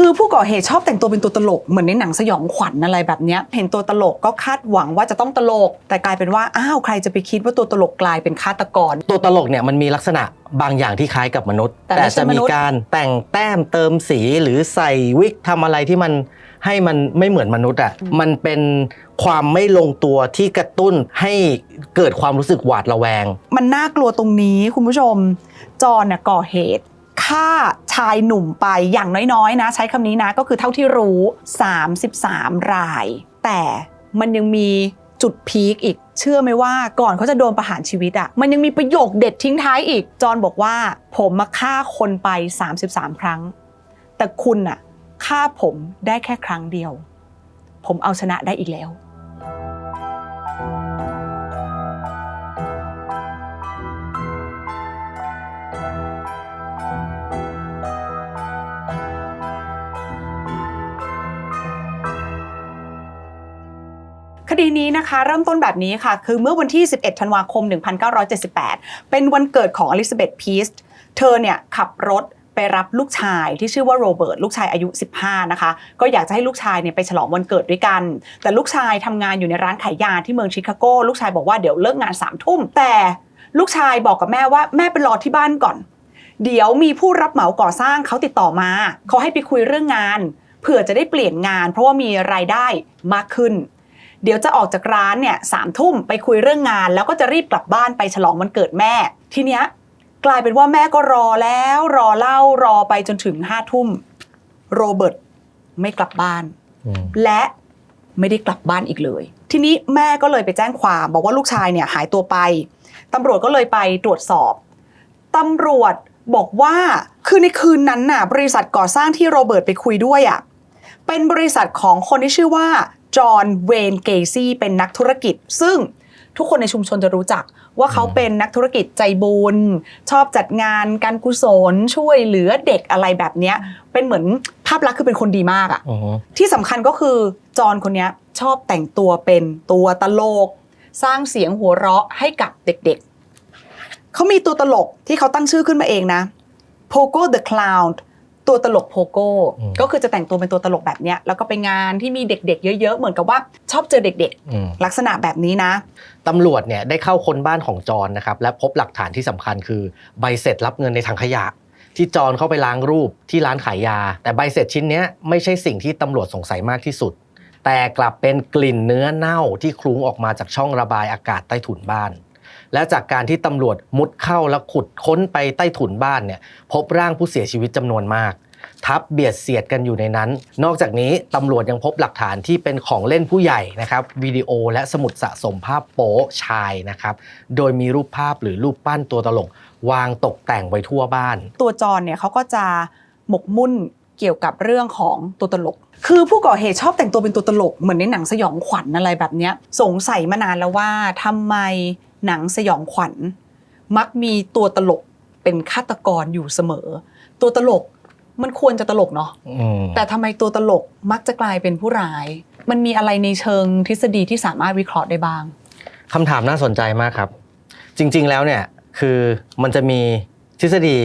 คือผู้ก่อเหตุชอบแต่งตัวเป็นตัวตลกเหมือนในหนังสยองขวัญอะไรแบบเนี้ยเห็นตัวตลกก็คาดหวังว่าจะต้องตลก แต่กลายเป็นว่าอ้าวใครจะไปคิดว่าตัวตลกกลายเป็นฆาตกร ตัวตลกเนี่ยมันมีลักษณะบางอย่างที่คล้ายกับมนุษย์ แต่ไม่ใช่จะมมีนุษย์ การแต่งแต้มเติมสีหรือใส่วิกทำอะไรที่มันให้มันไม่เหมือนมนุษย์อะมันเป็นความไม่ลงตัวที่กระตุ้นให้เกิดความรู้สึกหวาดระแวง มันน่ากลัวตรงนี้คุณผู้ชม จอห์นน่ะก่อเหตุ ฆ่าชายหนุ่มไปอย่างน้อยๆ นะ ใช้คำนี้นะก็คือเท่าที่รู้ 33 ราย แต่มันยังมีจุดพีคอีก เชื่อไหมว่าก่อนเขาจะโดนประหารชีวิตอะ่ะมันยังมีประโยคเด็ดทิ้งท้ายอีก จอห์นบอกว่า ผมมาฆ่าคนไป 33 ครั้ง แต่คุณน่ะฆ่าผมได้แค่ครั้งเดียว ผมเอาชนะได้อีกแล้ว ดีนี้นะคะเริ่มต้นแบบนี้ค่ะ คือเมื่อวันที่ 11 ธันวาคม 1978 เป็นวันเกิดของอลิซาเบธพีส์เธอเนี่ยขับรถไปรับลูกชายที่ชื่อว่าโรเบิร์ตลูกชายอายุ 15 นะคะ ก็อยากจะให้ลูกชายเนี่ยไปฉลองวันเกิดด้วยกัน แต่ลูกชายทำงานอยู่ในร้านขายยาที่เมืองชิคาโก ลูกชายบอกว่าเดี๋ยวเลิกงาน3ามทุ่ม แต่ลูกชายบอกกับแม่ว่าแม่ไปรอที่บ้านก่อน เดี๋ยวมีผู้รับเหมาก่อสร้างเขาติดต่อมา เขาให้ไปคุยเรื่องงานเผื่อจะได้เปลี่ยนงาน เพราะว่ามีรายได้มากขึ้น เดี๋ยวจะออกจากร้านเนี่ยสามทุ่มไปคุยเรื่องงาน แล้วก็จะรีบกลับบ้านไปฉลองวันเกิดแม่ ทีเนี้ยกลายเป็นว่าแม่ก็รอแล้วรอเล่ารอไปจนถึงห้าทุ่มโรเบิร์ตไม่กลับบ้าน และไม่ได้กลับบ้านอีกเลย ทีนี้แม่ก็เลยไปแจ้งความบอกว่าลูกชายเนี่ยหายตัวไปตำรวจก็เลยไปตรวจสอบตำรวจบอกว่าคือในคืนนั้นน่ะ บริษัทก่อสร้างที่โรเบิร์ตไปคุยด้วยอะเป็นบริษัทของคนที่ชื่อว่า จอห์นเวนเกซี่เป็นนักธุรกิจ ซึ่งทุกคนในชุมชนจะรู้จักว่าเขาเป็นนักธุรกิจใจบุญ ชอบจัดงานการกุศลช่วยเหลือเด็กอะไรแบบเนี้ยเป็นเหมือนภาพลักษณ์คือเป็นคนดีมากอะอือฮึที่สำคัญก็คือจอห์นคนเนี้ยชอบแต่งตัวเป็นตัวตลก สร้างเสียงหัวเราะให้กับเด็กๆ เขามีตัวตลกที่เขาตั้งชื่อขึ้นมาเองนะ Pogo the Clown ตัวตลกโพโก้อืมก็คือจะแต่งตัวเป็นตัวตลกแบบเนี้ยแล้วก็ไปงานที่มีเด็ก ๆ เยอะ ๆ เหมือนกับว่าชอบเจอเด็กอืมๆลักษณะแบบนี้นะตำรวจเนี่ยได้เข้าค้นบ้านของจอนนะครับและพบหลักฐานที่สำคัญคือใบเสร็จรับเงินในถังขยะ ที่จอนเข้าไปล้างรูปที่ร้านขายยา แต่ใบเสร็จชิ้นเนี้ยไม่ใช่สิ่งที่ตำรวจสงสัยมากที่สุด แต่กลับเป็นกลิ่นเนื้อเน่าที่คลุ้งออกมาจากช่องระบายอากาศใต้ถุนบ้าน และจากการที่ตำรวจมุดเข้าและขุดค้นไปใต้ถุนบ้านเนี่ยพบร่างผู้เสียชีวิตจำนวนมาก ทับเบียดเสียดกันอยู่ในนั้น นอกจากนี้ตำรวจยังพบหลักฐานที่เป็นของเล่นผู้ใหญ่นะครับวิดีโอและสมุดสะสมภาพโป๊ชายนะครับโดยมีรูปภาพหรือรูปปั้นตัวตลก วางตกแต่งไว้ทั่วบ้าน ตัวจอนเนี่ยเขาก็จะหมกมุ่นเกี่ยวกับเรื่องของตัวตลก คือผู้ก่อเหตุชอบแต่งตัวเป็นตัวตลกเหมือนในหนังสยองขวัญอะไรแบบนี้สงสัยมานานแล้วว่าทำไม หนังสยองขวัญ มักมีตัวตลกเป็นฆาตกรอยู่เสมอ ตัวตลกมันควรจะตลกเนาะอืมแต่ทำไมตัวตลกมักจะกลายเป็นผู้ร้าย มันมีอะไรในเชิงทฤษฎีที่สามารถวิเคราะห์ได้บ้างคำถามน่าสนใจมากครับ จริง ๆ แล้วเนี่ยคือมันจะมีทฤษฎี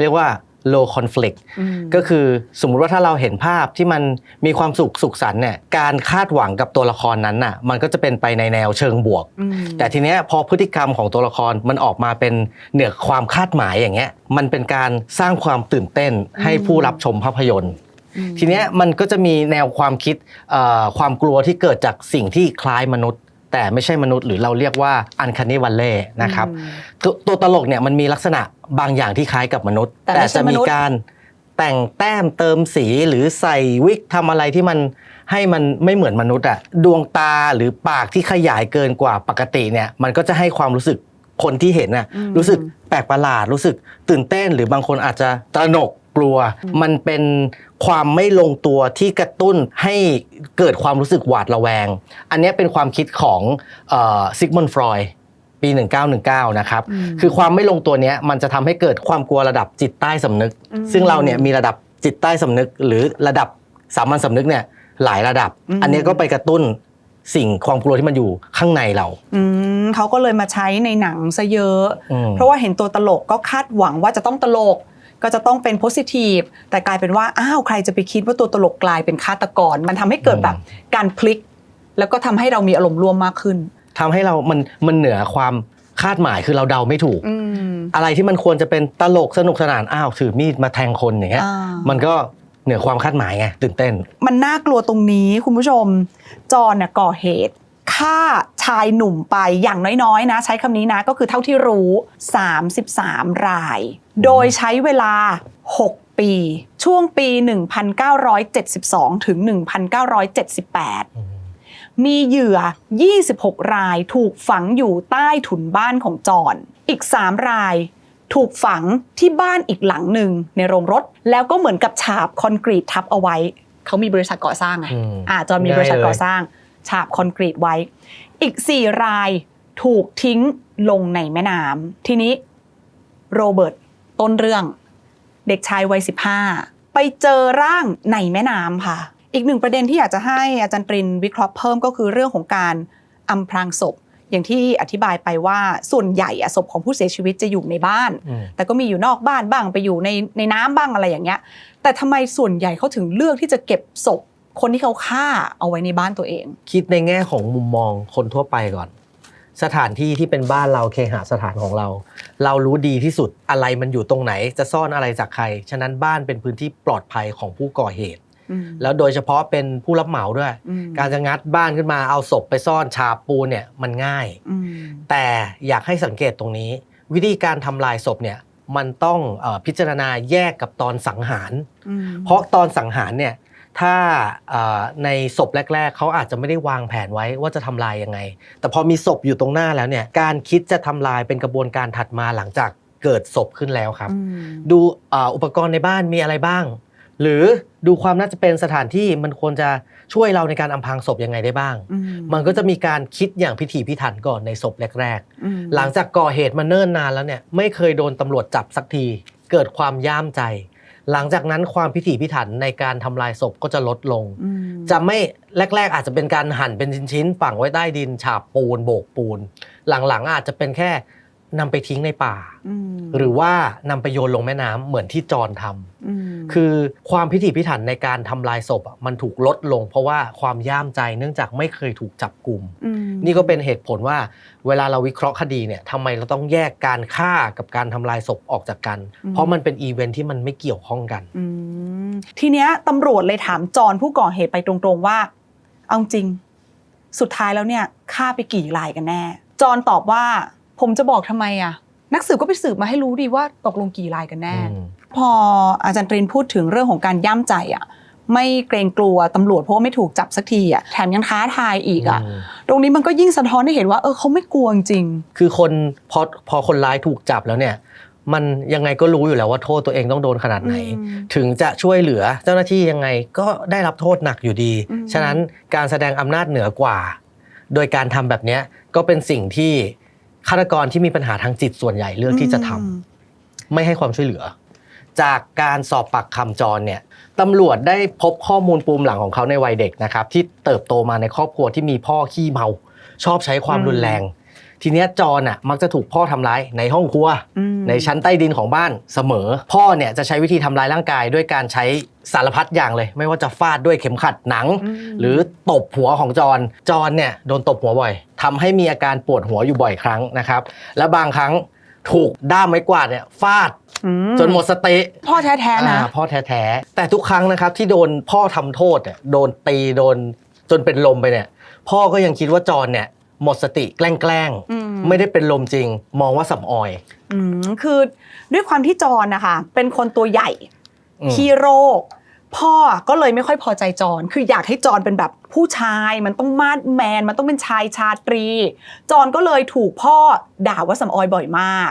เรียกว่า low conflict อืมก็คือสมมุติว่าถ้าเราเห็นภาพที่มันมีความสุขสุขสันต์เนี่ยการคาดหวังกับตัวละครนั้นน่ะมันก็จะเป็นไปในแนวเชิงบวกอืมแต่ทีเนี้ยพอพฤติกรรมของตัวละครมันออกมาเป็นเหนือความคาดหมายอย่างเงี้ยมันเป็นการสร้างความตื่นเต้นให้ผู้รับชมภาพยนตร์อืมทีเนี้ยมันก็จะมีแนวความคิดเอ่อความกลัวที่เกิดจากสิ่งที่คล้ายมนุษย์ แต่ไม่ใช่มนุษย์หรือเราเรียกว่าอันคันนีวัลเล่นะครับอืมตัวตัวตลกเนี่ยมันมีลักษณะ บางอย่างที่คล้ายกับมนุษย์ แต่ไม่ใช่จะมมีนุษย์การแต่งแต้มเติมสีหรือใส่วิกทำอะไรที่มันให้มันไม่เหมือนมนุษย์อะดวงตาหรือปากที่ขยายเกินกว่าปกติเนี่ยมันก็จะให้ความรู้สึกคนที่เห็นน่ะอืมรู้สึกแปลกประหลาดรู้สึกตื่นเต้น หรือบางคนอาจจะตระหนกกลัว มันเป็นความไม่ลงตัวที่กระตุ้นให้เกิดความรู้สึกหวาดระแวง อันเนี้ยเป็นความคิดของซิกมอนฟรอย ปี 1919 นะครับอืมคือความไม่ลงตัวเนี้ยมันจะทำให้เกิดความกลัวระดับจิตใต้สำนึกอืมซึ่งเราเนี่ยมีระดับจิตใต้สำนึก หรือระดับสามัญสำนึกเนี่ยหลายระดับอืมอันเนี้ยก็ไปกระตุ้นสิ่งความกลัวที่มันอยู่ข้างในเราอืมเขาก็เลยมาใช้ในหนังซะเยอะอืมเพราะว่าเห็นตัวตลกก็คาดหวังว่าจะต้องตลก ก็จะต้องเป็นโพสิทีฟแต่กลายเป็นว่าอ้าวใครจะไปคิดว่าตัวตลกกลายเป็นฆาตกร มันทำให้เกิดแบบการพลิก แล้วก็ทำให้เรามีอารมณ์ร่วมมากขึ้น ทำให้เรามันมันเหนือความคาดหมายคือเราเดาไม่ถูกอืมอะไรที่มันควรจะเป็นตลกสนุกสนานอ้าวถือมีดมาแทงคนอย่างเงี้ยอ่ามันก็เหนือความคาดหมายไงตื่นเต้น มันน่ากลัวตรงนี้คุณผู้ชม จอห์นน่ะก่อเหตุฆ่าชายหนุ่มไปอย่างน้อยๆ นะ ใช้คำนี้นะก็คือเท่าที่รู้ 33 ราย โดยใช้เวลา 6 ปี ช่วงปี 1972 ถึง 1978 มีเหยื่อ 26 รายถูกฝังอยู่ใต้ถุนบ้านของจอห์นอีก 3 รายถูกฝังที่บ้านอีกหลังหนึ่งในโรงรถ แล้วก็เหมือนกับฉาบคอนกรีตทับเอาไว้ เขามีบริษัทก่อสร้างไงอืมอ่าจอห์นมีบริษัทก่อสร้าง ฉาบคอนกรีตไว้ อีก 4 รายถูกทิ้งลงในแม่น้ำทีนี้โรเบิร์ตต้นเรื่อง เด็กชายวัย15 ไปเจอร่างในแม่น้ำค่ะ อีกหนึ่งประเด็นที่อยากจะให้อาจารย์ตรินวิเคราะห์เพิ่มก็คือเรื่องของการอำพรางศพ อย่างที่อธิบายไปว่าส่วนใหญ่อะศพของผู้เสียชีวิตจะอยู่ในบ้านอืมแต่ก็มีอยู่นอกบ้านบ้างไปอยู่ในในน้ำบ้างอะไรอย่างเงี้ย แต่ทำไมส่วนใหญ่เขาถึงเลือกที่จะเก็บศพคนที่เขาฆ่าเอาไว้ในบ้านตัวเอง คิดในแง่ของมุมมองคนทั่วไปก่อน สถานที่ที่เป็นบ้านเราเคหสถานของเรา เรารู้ดีที่สุดอะไรมันอยู่ตรงไหน จะซ่อนอะไรจากใคร ฉะนั้นบ้านเป็นพื้นที่ปลอดภัยของผู้ก่อเหตุอืม แล้วโดยเฉพาะเป็นผู้รับเหมาด้วยอืมการจะงัดบ้านขึ้นมาเอาศพไปซ่อนฉาบปูนเนี่ยมันง่ายอืมแต่อยากให้สังเกตตรงนี้ วิธีการทำลายศพเนี่ยมันต้องเออพิจารณาแยกกับตอนสังหารอืมเพราะตอนสังหารเนี่ยถ้าเอ่อในศพแรก ๆ เขาอาจจะไม่ได้วางแผนไว้ว่าจะทำลายยังไง แต่พอมีศพอยู่ตรงหน้าแล้วเนี่ย การคิดจะทำลายเป็นกระบวนการถัดมาหลังจากเกิดศพขึ้นแล้วครับอืมดูเอ่ออุปกรณ์ในบ้านมีอะไรบ้าง หรือดูความน่าจะเป็นสถานที่มันควรจะช่วยเราในการอำพรางศพยังไงได้บ้างอืมันก็จะมีการคิดอย่างพิถีพิถันก่อนในศพแรกๆอืมหลังจากก่อเหตุมาเนิ่นนานแล้วเนี่ยไม่เคยโดนตำรวจจับสักที เกิดความย่ามใจ หลังจากนั้นความพิถีพิถันในการทำลายศพก็จะลดลงอืมจะไม่แรก ๆ อาจจะเป็นการหั่นเป็นชิ้นๆฝังไว้ใต้ดิน ฉาบปูนโบกปูน หลังๆอาจจะเป็นแค่ นำไปทิ้งในป่าอืมหรือว่านำไปโยนลงแม่น้ำเหมือนที่จรทำมคือความพิถีพิถันในการทำลายศพอะมันถูกลดลง เพราะว่าความย่ามใจเนื่องจากไม่เคยถูกจับกลุ่มมนี่ก็เป็นเหตุผลว่าเวลาเราวิเคราะห์คดีเนี่ยทำไมเราต้องแยกการฆ่ากับการทำลายศพออกจากกัน เพราะมันเป็นอีเวนท์ที่มันไม่เกี่ยวข้องกันอืมทีเนี้ยตำรวจเลยถามจอนผู้ก่อเหตุไปตรงๆว่า เอาจริง สุดท้ายแล้วเนี่ยฆ่าไปกี่รายกันแน่ จอนตอบว่า ผมจะบอกทำไมอะนักสืบก็ไปสืบมาให้รู้ดีว่าตกลงกี่รายกันแน่อืมพออาจารย์ตรินพูดถึงเรื่องของการย่ำใจอะไม่เกรงกลัวตำรวจเพราะว่าไม่ถูกจับสักทีอะแถมยังท้าทายอีกอะอืมตรงนี้มันก็ยิ่งสะท้อนให้เห็นว่าเออเขาไม่กลัวจริง คือคนพอพอคนร้ายถูกจับแล้วเนี่ย มันยังไงก็รู้อยู่แล้วว่าโทษตัวเองต้องโดนขนาดไหนอืมถึงจะช่วยเหลือเจ้าหน้าที่ยังไงก็ได้รับโทษหนักอยู่ดีอืมฉะนั้นการแสดงอำนาจเหนือกว่า โดยการทำแบบเนี้ยก็เป็นสิ่งที่ ฆาตกรที่มีปัญหาทางจิตส่วนใหญ่เลือกที่จะทำอืมไม่ให้ความช่วยเหลือ จากการสอบปากคำจรเนี่ยตำรวจได้พบข้อมูลปูมหลังของเขาในวัยเด็กนะครับ ที่เติบโตมาในครอบครัวที่มีพ่อขี้เมา ชอบใช้ความอืมรุนแรง ทีเนี้ยจรอะมักจะถูกพ่อทำร้ายในห้องครัว อืม ในชั้นใต้ดินของบ้านเสมอ พ่อเนี่ยจะใช้วิธีทำร้ายร่างกายด้วยการใช้สารพัดอย่างเลย ไม่ว่าจะฟาดด้วยเข็มขัดหนัง อืม หรือตบหัวของจรจรเนี่ยโดนตบหัวบ่อยทำให้มีอาการปวดหัวอยู่บ่อยครั้งนะครับ และบางครั้งถูกด้ามไม้กวาดเนี่ยฟาดอืมจนหมดสติ พ่อแท้ๆนะ อ่าพ่อแท้ๆ แต่ทุกครั้งนะครับที่โดนพ่อทำโทษเนี่ยโดนตีโดนจนเป็นลมไปเนี่ย พ่อก็ยังคิดว่าจรเนี่ย หมดสติแกล้งอืม ๆ ไม่ได้เป็นลมจริง มองว่าสำออยอืมคือด้วยความที่จอนนะคะเป็นคนตัวใหญ่อืม ขี้โรค พ่อก็เลยไม่ค่อยพอใจจอนคืออยากให้จอนเป็นแบบผู้ชาย มันต้องมาดแมน มันต้องเป็นชายชาตรี จอนก็เลยถูกพ่อด่าว่าสำออยบ่อยมาก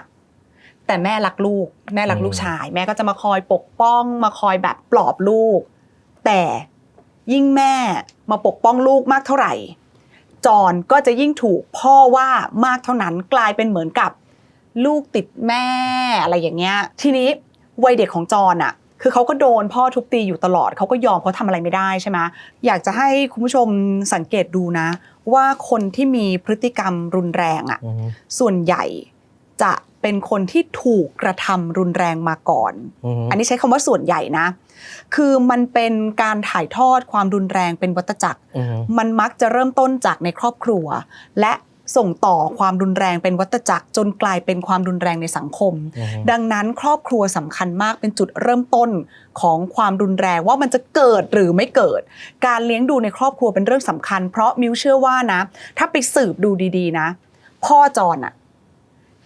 แต่แม่รักลูก แม่รักลูกชาย แม่ก็จะมาคอยปกป้อง มาคอยแบบปลอบลูก แต่ยิ่งแม่มาปกป้องลูกมากเท่าไหร่ จอนก็จะยิ่งถูกพ่อว่ามากเท่านั้นกลายเป็นเหมือนกับลูกติดแม่อะไรอย่างเงี้ย ทีนี้วัยเด็กของจอนอะคือเขาก็โดนพ่อทุบตีอยู่ตลอด เขาก็ยอมเขาทำอะไรไม่ได้ใช่ไหมอยากจะให้คุณผู้ชมสังเกตดูนะ ว่าคนที่มีพฤติกรรมรุนแรงอะอืมส่วนใหญ่จะ เป็นเป็นคนที่ถูกกระทำรุนแรงมาก่อนอืมอันนี้ใช้คำว่าส่วนใหญ่นะ คือมันเป็นการถ่ายทอดความรุนแรงเป็นวัฏจักรอืมมันมักจะเริ่มต้นจากในครอบครัว และส่งต่อความรุนแรงเป็นวัฏจักร จนกลายเป็นความรุนแรงในสังคมอืมดังนั้นครอบครัวสำคัญมากเป็นจุดเริ่มต้นของความรุนแรงว่ามันจะเกิดหรือไม่เกิด การเลี้ยงดูในครอบครัวเป็นเรื่องสำคัญ เพราะมิวเชื่อว่านะ ถ้าไปสืบดูดีๆนะ พ่อจอนอะ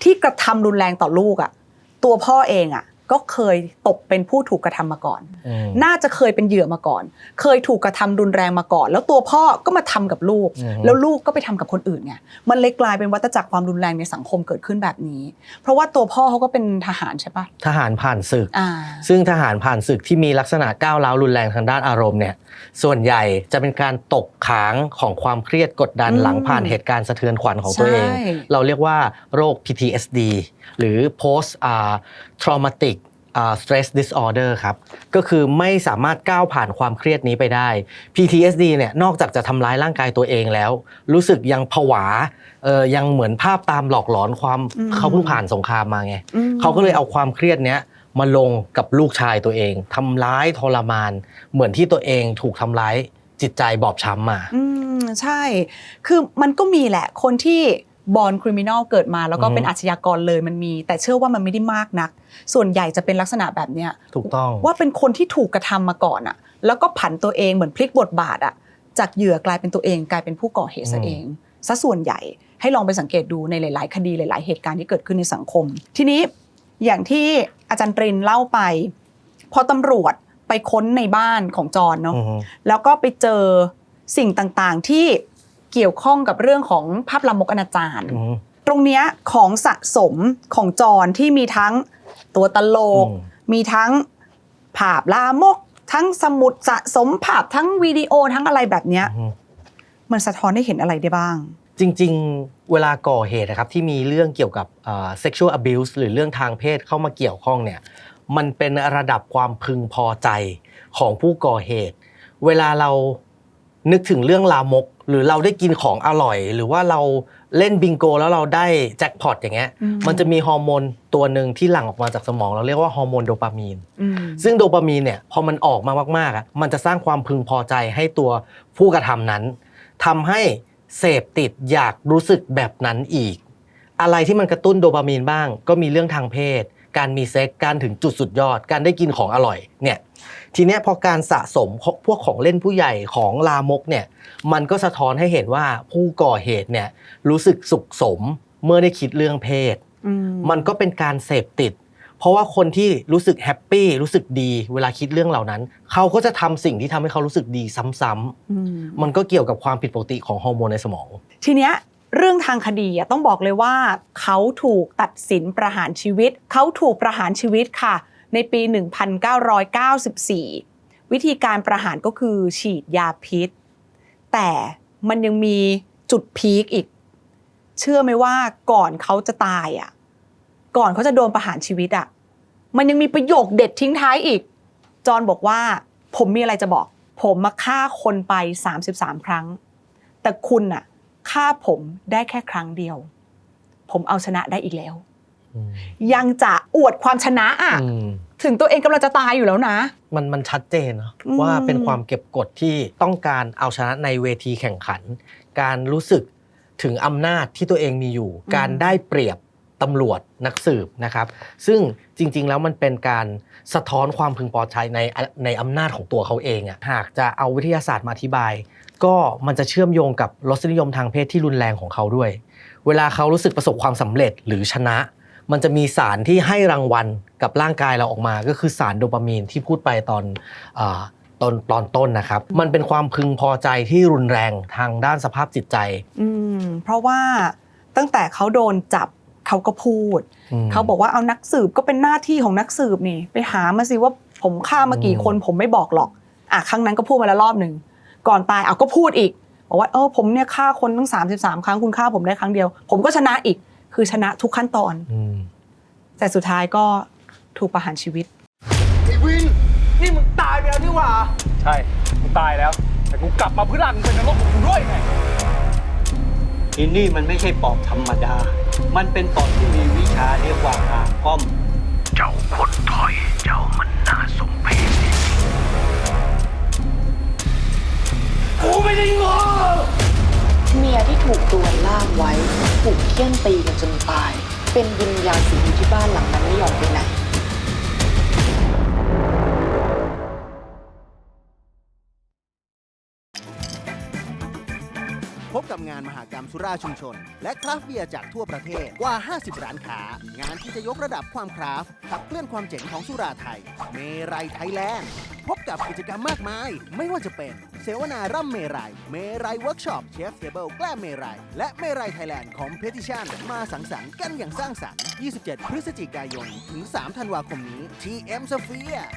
ที่กระทำรุนแรงต่อลูกอะตัวพ่อเองอะ ก็เคยตกเป็นผู้ถูกกระทำมาก่อนอืมน่าจะเคยเป็นเหยื่อมาก่อน เคยถูกกระทำรุนแรงมาก่อน แล้วตัวพ่อก็มาทำกับลูกอือฮึแล้วลูกก็ไปทำกับคนอื่นไงมันเลยกลายเป็นวัฏจักรความรุนแรงในสังคมเกิดขึ้นแบบนี้ เพราะว่าตัวพ่อเขาก็เป็นทหารใช่ปะทหารผ่านศึกอ่าซึ่งทหารผ่านศึกที่มีลักษณะก้าวร้าวรุนแรงทางด้านอารมณ์เนี่ยส่วนใหญ่จะเป็นการตกค้างของความเครียดกดดันอืมหลังผ่านเหตุการณ์สะเทือนขวัญของตัวเองใช่เราเรียกว่าโรค PTSD หรือ post uh, traumatic uh, stress disorder ครับ ก็คือไม่สามารถก้าวผ่านความเครียดนี้ไปได้ PTSD เนี่ยนอกจากจะทำร้ายร่างกายตัวเองแล้ว รู้สึกยังผวาเออยังเหมือนภาพตามหลอกหลอนความอืมเขาเพิ่งผ่านสงครามมาไงอืมเขาก็เลยเอาความเครียดเนี้ยมาลงกับลูกชายตัวเอง ทำร้ายทรมาน เหมือนที่ตัวเองถูกทำร้ายจิตใจบอบช้ำมา อืม ใช่ คือมันก็มีแหละคนที่ บอลคริมินอลเกิดมาแล้วก็อือฮึเป็นอาชญากรเลยมันมี แต่เชื่อว่ามันไม่ได้มากนัก ส่วนใหญ่จะเป็นลักษณะแบบเนี้ยถูกต้องว่าเป็นคนที่ถูกกระทำมาก่อนอะแล้วก็ผันตัวเองเหมือนพลิกบทบาทอะจากเหยื่อกลายเป็นตัวเองกลายเป็นผู้ก่อเหตุซะอืมเองซะส่วนใหญ่ให้ลองไปสังเกตดูในหลาย ๆ คดีหลาย ๆ เหตุการณ์ที่เกิดขึ้นในสังคม ทีนี้อย่างที่อาจารย์ตรินเล่าไป พอตำรวจไปค้นในบ้านของจอนเนาะอือฮึแล้วก็ไปเจอสิ่งต่าง ๆ ที่ เกี่ยวข้องกับเรื่องของภาพลามกอนาจารอือฮึตรงเนี้ยของสะสมของจอนที่มีทั้งตัวตลกอืมมีทั้งภาพลามก ทั้งสมุดสะสมภาพทั้งวิดีโอทั้งอะไรแบบเนี้ยอือฮึมันสะท้อนให้เห็นอะไรได้บ้าง จริง ๆ เวลาก่อเหตุนะครับที่มีเรื่องเกี่ยวกับเอ่อ sexual abuse หรือเรื่องทางเพศเข้ามาเกี่ยวข้องเนี่ยมันเป็นระดับความพึงพอใจของผู้ก่อเหตุ เวลาเรานึกถึงเรื่องลามก หรือเราได้กินของอร่อย หรือว่าเราเล่นบิงโก แล้วเราได้แจ็คพอตอย่างเงี้ยอืมมันจะมีฮอร์โมนตัวหนึ่งที่หลั่งออกมาจากสมอง เราเรียกว่าฮอร์โมนโดปามีนอืมซึ่งโดปามีนเนี่ยพอมันออกมามากๆอะมันจะสร้างความพึงพอใจให้ตัวผู้กระทำนั้นทำให้เสพติดอยากรู้สึกแบบนั้นอีก อะไรที่มันกระตุ้นโดปามีนบ้าง ก็มีเรื่องทางเพศ การมีเซ็กการถึงจุดสุดยอด การได้กินของอร่อยเนี่ย ทีเนี้ยพอการสะสมพวกของเล่นผู้ใหญ่ของลามกเนี่ยมันก็สะท้อนให้เห็นว่าผู้ก่อเหตุเนี่ยรู้สึกสุขสมเมื่อได้คิดเรื่องเพศอืมมันก็เป็นการเสพติด เพราะว่าคนที่รู้สึกแฮปปี้รู้สึกดี เวลาคิดเรื่องเหล่านั้น เขาก็จะทำสิ่งที่ทำให้เขารู้สึกดีซ้ำอืมๆมันก็เกี่ยวกับความผิดปกติของฮอร์โมนในสมอง ทีเนี้ยเรื่องทางคดีอะต้องบอกเลยว่า เขาถูกตัดสินประหารชีวิต เขาถูกประหารชีวิตค่ะ ในปี 1994 วิธีการประหารก็คือฉีดยาพิษ แต่มันยังมีจุดพีคอีก เชื่อไหมว่าก่อนเขาจะตายอะ ก่อนเขาจะโดนประหารชีวิตอะ มันยังมีประโยคเด็ดทิ้งท้ายอีก จอห์นบอกว่า ผมมีอะไรจะบอก ผมมาฆ่าคนไป 33 ครั้ง แต่คุณน่ะฆ่าผมได้แค่ครั้งเดียว ผมเอาชนะได้อีกแล้ว ยังจะอวดความชนะอะอืมถึงตัวเองกำลังจะตายอยู่แล้วนะ มันมันชัดเจนเนอะอืมว่าเป็นความเก็บกดที่ต้องการเอาชนะในเวทีแข่งขัน การรู้สึกถึงอำนาจที่ตัวเองมีอยู่ การได้เปรียบตำรวจนักสืบนะครับ ซึ่งจริง ๆ แล้วมันเป็นการสะท้อนความพึงพอใจในในอำนาจของตัวเขาเองอะหากจะเอาวิทยาศาสตร์มาอธิบาย ก็มันจะเชื่อมโยงกับรสนิยมทางเพศที่รุนแรงของเขาด้วย เวลาเขารู้สึกประสบความสำเร็จหรือชนะ มันจะมีสารที่ให้รางวัลกับร่างกายเราออกมา ก็คือสารโดปามีนที่พูดไปตอนอาตอนตอนต้นนะครับ มันเป็นความพึงพอใจที่รุนแรงทางด้านสภาพจิตใจอืมเพราะว่าตั้งแต่เขาโดนจับเขาก็พูดมเขาบอกว่าเอานักสืบก็เป็นหน้าที่ของนักสืบนี่ ไปหามาสิว่าผมฆ่ามากี่อืมคนผมไม่บอกหรอกอะครั้งนั้นก็พูดมาแล้วรอบหนึ่งก่อนตายเอาก็พูดอีกบอกว่าเออผมเนี่ยฆ่าคนตั้ง 33 ครั้งคุณฆ่าผมได้ครั้งเดียว ผมก็ชนะอีก คือชนะทุกขั้นตอนอืมแต่สุดท้ายก็ถูกประหารชีวิต ไอ้วิน นี่มึงตายไปแล้วนี่หว่า ใช่กูตายแล้ว แต่กูกลับมาเพื่อรันเป็นนรกของกูด้วยไงที่นี่มันไม่ใช่ปอบธรรมดา มันเป็นปอบที่มีวิชาเรียกว่าอาก้อม เจ้าคนถอย เจ้ามันน่าสม ถูกตัวล่ามไว้ถูกเคี่ยนตีกันจนตาย เป็นวิญญาณสิงอยู่ที่บ้านหลังนั้นไม่ยอมไปไหน ราชุมชน และคราฟเบียร์จากทั่วประเทศกว่า 50 ร้านค้า งานที่จะยกระดับความคราฟขับเคลื่อนความเจ๋งของสุราไทย เมรัยไทยแลนด์ พบกับกิจกรรมมากมาย ไม่ว่าจะเป็น เสวนาร่ำเมรัย เมรัยเวิร์กช็อปเชฟเทเบิลแกล้มเมรัย และเมรัยไทยแลนด์คอมเพติชันมาสังสรรค์กันอย่างสร้างสรรค์ 27 พฤศจิกายน ถึง 3 ธันวาคมนี้ที่ M Sphere